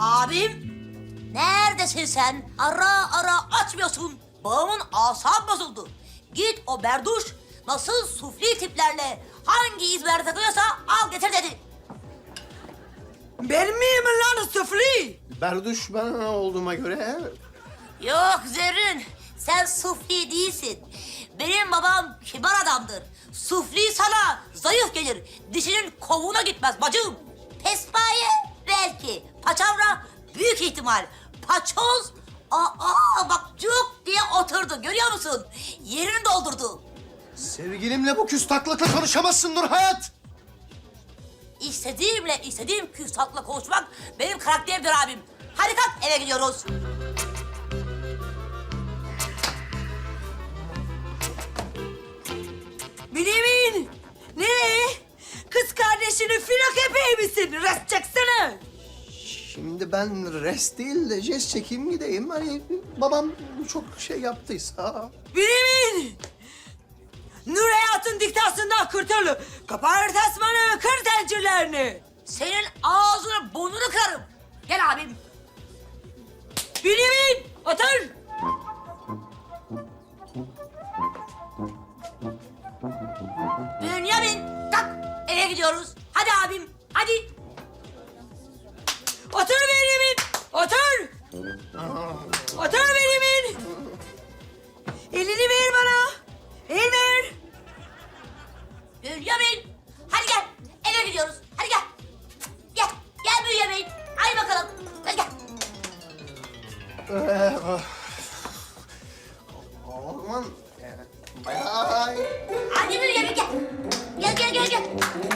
Abim, neredesin sen? Ara ara açmıyorsun. Babamın asabı bozuldu. Git o berduş nasıl sufli tiplerle hangi izlerde takılıyorsa al getir dedi. Benim miyim lan sufli? Berduş ben olduğuma göre. Yok Zerrin, sen sufli değilsin. Benim babam kibar adamdır. Sufli sana zayıf gelir. Dişinin kovuğuna gitmez bacım. Pespaye belki. Paçavra büyük ihtimal. Paçoz, aa bak cuk diye oturdu görüyor musun? Yerini doldurdu. Sevgilimle bu küstahlıkla konuşamazsın Nur Hayat. İstediğimle istediğim küstahla konuşmak benim karakterimdir abim. Hadi kalk eve gidiyoruz. Bünyamin! Şimdi ben rest değil de jest çekeyim gideyim. Hani babam çok şey yaptıysa. Bünyamin! Nur Hayat'ın diktasından kurtul. Kapar tasmanı, kır zincirlerini. Senin ağzını burnunu kırarım.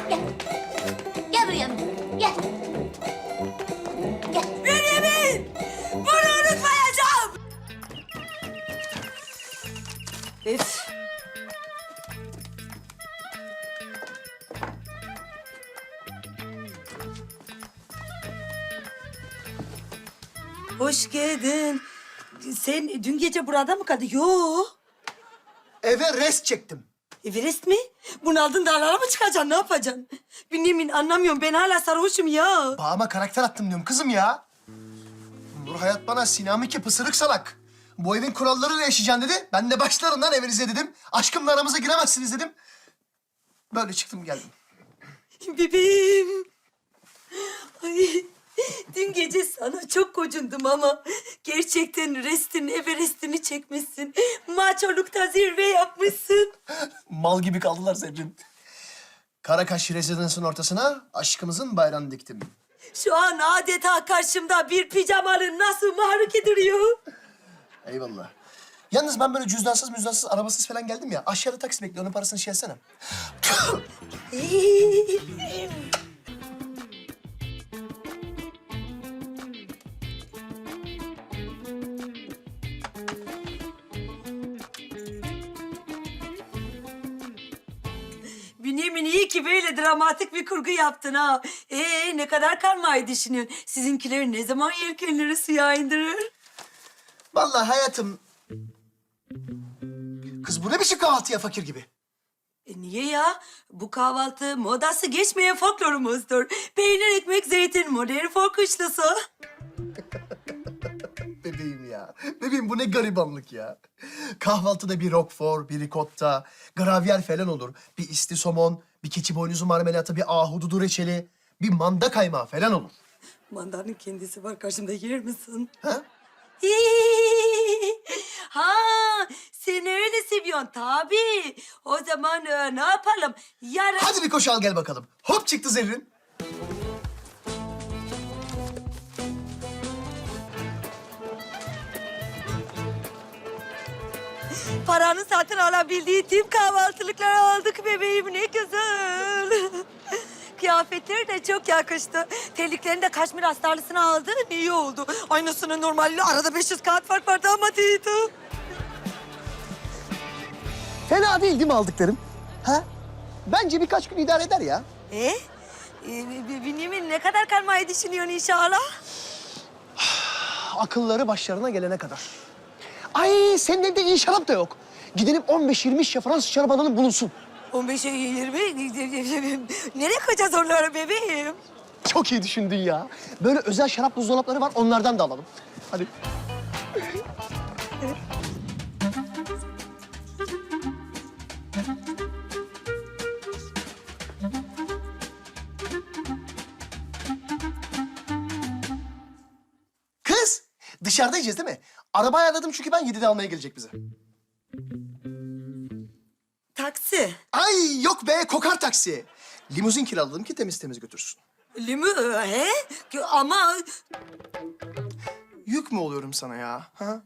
Gel. Gel. Gel Bünyamin gel. Gel. Bünyamin! Bunu unutmayacağım. Üf. Hoş geldin. Sen dün gece burada mı kaldın? Yo. Eve rest çektim. Everest mi? Bunaldın dağlara mı çıkacaksın? Ne yapacaksın? Bünyamin anlamıyorum. Ben hala sarhoşum ya. Bağıma karakter attım diyorum kızım ya. Nur Hayat bana Sinami ki pısırık salak. Bu evin kurallarıyla yaşayacaksın dedi. Ben de başlarından evinize dedim. Aşkımla aramıza giremezsiniz dedim. Böyle çıktım geldim. Bebeğim. Ay, dün gece sana çok kocundum ama gerçekten restin Everest'ini çekmişsin. Maçolukta zirve yapmışsın. Mal gibi kaldılar Zerrin. Karakaş rezidansın ortasına aşkımızın bayrağını diktim. Şu an adeta karşımda bir pijamalı nasıl mahruki duruyor. Eyvallah. Yalnız ben böyle cüzdansız müzdansız arabasız falan geldim ya. Aşağıda taksi bekliyor. Onun parasını şey etsene. Bünyamin iyi ki böyle dramatik bir kurgu yaptın ha. Ee ne kadar kalmayı düşünüyorsun? Sizinkiler ne zaman yelkenleri suya indirir? Vallahi hayatım... Kız bu ne biçim kahvaltı ya fakir gibi? E niye ya? Bu kahvaltı modası geçmeyen folklorumuzdur. Peynir, ekmek, zeytin, modern folk kışlası. Ya. Bebeğim bu ne garibanlık ya. Kahvaltıda bir roquefort, bir ricotta, gravyer falan olur. Bir isti somon, bir keçi boynuzu marmelatı, bir ahududu reçeli, bir manda kaymağı falan olur. Mandanın kendisi var karşımda yer misin? Ha? ha, sen öyle seviyorsun tabii. O zaman e, ne yapalım? Yarın... Hadi bir koşu al gel bakalım. Hop çıktı zerrin. Paranı satın alabildiği tüm kahvaltılıkları aldık bebeğim ne güzel. Kıyafetleri de çok yakıştı. Terliklerini de kaşmir astarlısına aldın iyi oldu. Aynısının normaliyle arada 500 kağıt fark vardı ama değildi. Fena değil değil mi aldıklarım? Ha? Bence birkaç gün idare eder ya. E? e Bünyamin ne kadar kalmayı düşünüyorsun inşallah? Akılları başlarına gelene kadar. Ay senin evde iyi şarap da yok. Gidelim 15-20 şişe Fransız şarap alalım bulunsun. 15'e 20. Nereye koyacağız onları bebeğim? Çok iyi düşündün ya. Böyle özel şarap buzdolapları var, onlardan da alalım. Hadi. Kız, dışarıda yiyeceğiz değil mi? Araba ayarladım çünkü ben 7'de almaya gelecek bize. Taksi. Ay yok be, kokar taksi. Limuzin kiraladım ki temiz temiz götürsün. Limi he? Ama Yük mü oluyorum sana ya? Ha?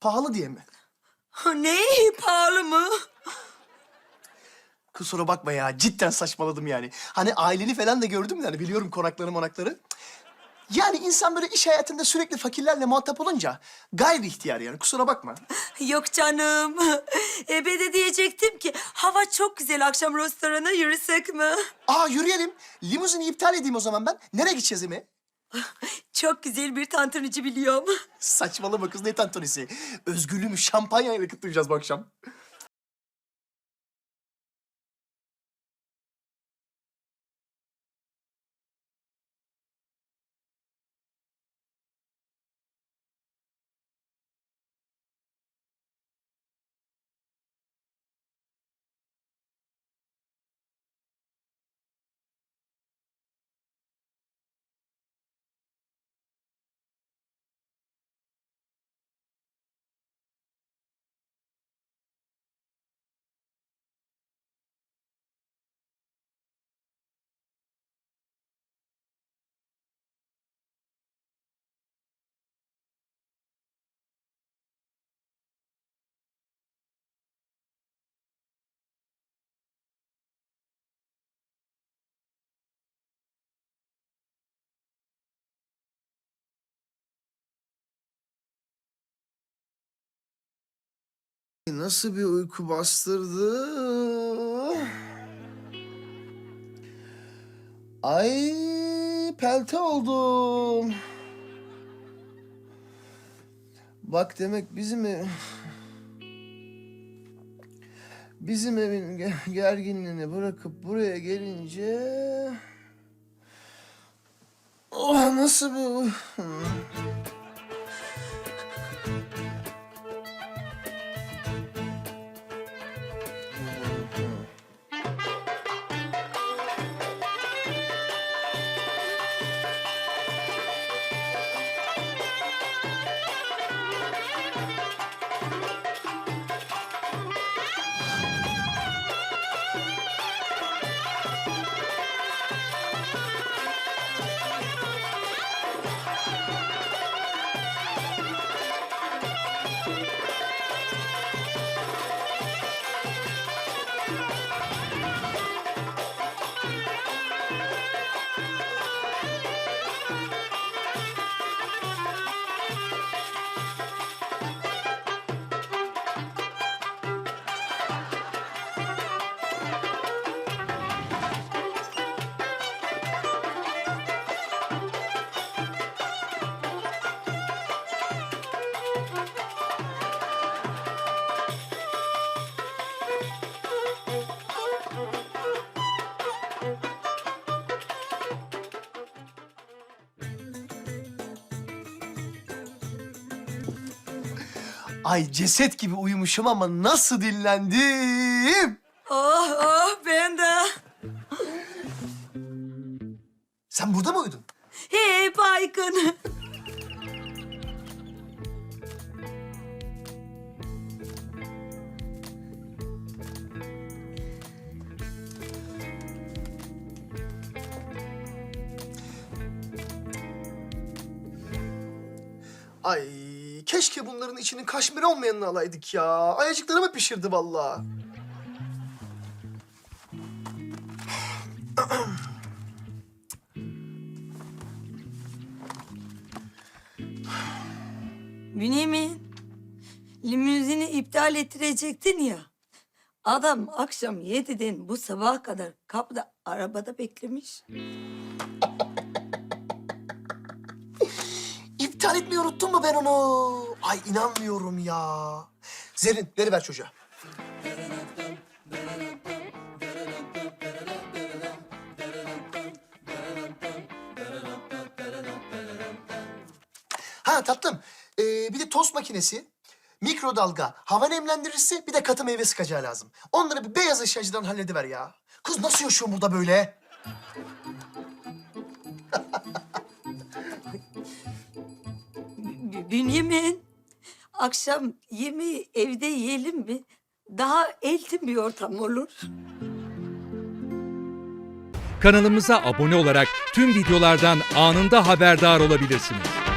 Pahalı diye mi? ne pahalı mı? Kusura bakma ya, cidden saçmaladım yani. Hani aileni falan da gördüm de hani biliyorum konakları monakları. Yani insan böyle iş hayatında sürekli fakirlerle muhatap olunca gayri ihtiyar yani kusura bakma. Yok canım. E ben de diyecektim ki hava çok güzel akşam restorana yürüsek mi? Aa yürüyelim. Limuzini iptal edeyim o zaman ben. Nereye gideceğiz Emi? Çok güzel bir tantunici biliyorum. Saçmalama kız ne tantonisi. Özgürlüğümü şampanyayla kutlayacağız bu akşam. Nasıl bir uyku bastırdı? Ay pelte oldum. Bak demek bizim ev... Bizim evin ge- gerginliğini bırakıp buraya gelince... Oh nasıl bir Ay ceset gibi uyumuşum ama nasıl dinlendim. Oh oh ben de. Sen burada mı uyudun? Hey Baykın. Ay keşke bunların içinin kaşmir olmayanını alaydık ya. Ayacıklarımı pişirdi vallahi. Bünyamin, limuzini iptal ettirecektin ya. Adam akşam yediden bu sabaha kadar kapıda arabada beklemiş. İşaret etmeyi unuttun mu ben onu? Ay inanmıyorum ya. Zerrin, veri ver çocuğa. Ha tatlım, ee, bir de tost makinesi, mikrodalga, hava nemlendiricisi bir de katı meyve sıkacağı lazım. Onları bir beyaz eşyacıdan hallediver ya. Kız nasıl yaşıyor burada böyle? Bünyamin, akşam yemeği evde yiyelim mi? Daha eltim bir ortam olur. Kanalımıza abone olarak tüm videolardan anında haberdar olabilirsiniz.